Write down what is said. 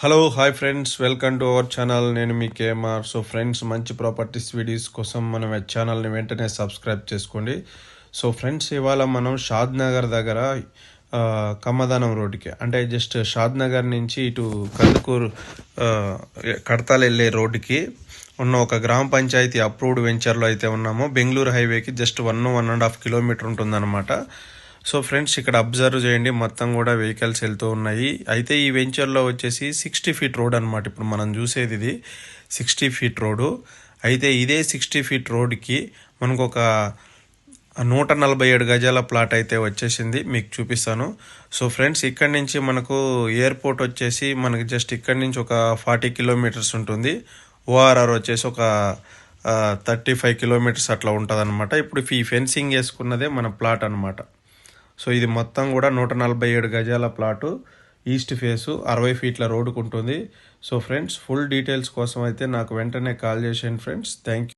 Hello hi friends welcome to our channel నేను మీ KMR so friends మంచి properties videos కోసం మనం ఛానల్ని వెంటనే సబ్స్క్రైబ్ చేసుకోండి. సో ఫ్రెండ్స్ ఇవాళ మనం షాద్ నగర్ దగ్గర కమ్మదానం రోడ్డుకి అంటే జస్ట్ షాద్ నగర్ నుంచి ఇటు కందుకూరు కడతాలు వెళ్ళే రోడ్డుకి ఉన్న ఒక గ్రామ పంచాయతీ అప్రూవ్డ్ వెంచర్లో అయితే ఉన్నాము. బెంగళూరు హైవేకి just one one and half kilometre ఉంటుందన్నమాట. సో ఫ్రెండ్స్ ఇక్కడ అబ్జర్వ్ చేయండి. మొత్తం కూడా వెహికల్స్ వెళ్తూ ఉన్నాయి. అయితే ఈ వెంచర్లో వచ్చేసి సిక్స్టీ ఫీట్ రోడ్ అనమాట ఇప్పుడు మనం చూసేది ఇది సిక్స్టీ ఫీట్ రోడ్డు. అయితే ఇదే సిక్స్టీ ఫీట్ రోడ్కి మనకు ఒక నూట నలభై ఏడు గజాల ప్లాట్ అయితే వచ్చేసింది. మీకు చూపిస్తాను. సో ఫ్రెండ్స్ ఇక్కడ నుంచి మనకు ఎయిర్పోర్ట్ వచ్చేసి మనకి జస్ట్ ఇక్కడ నుంచి ఒక ఫార్టీ కిలోమీటర్స్ ఉంటుంది. ఓఆర్ఆర్ వచ్చేసి ఒక థర్టీ ఫైవ్ కిలోమీటర్స్ అట్లా ఉంటుంది ఇప్పుడు ఈ ఫెన్సింగ్ వేసుకున్నదే మన ప్లాట్ అనమాట సో ఇది మొత్తం కూడా నూట నలభై ఏడు గజాల ప్లాటు. ఈస్ట్ ఫేసు అరవై ఫీట్ల రోడ్డుకు ఉంటుంది. సో ఫ్రెండ్స్ ఫుల్ డీటెయిల్స్ కోసం అయితే నాకు వెంటనే కాల్ చేసేయండి ఫ్రెండ్స్. Thank you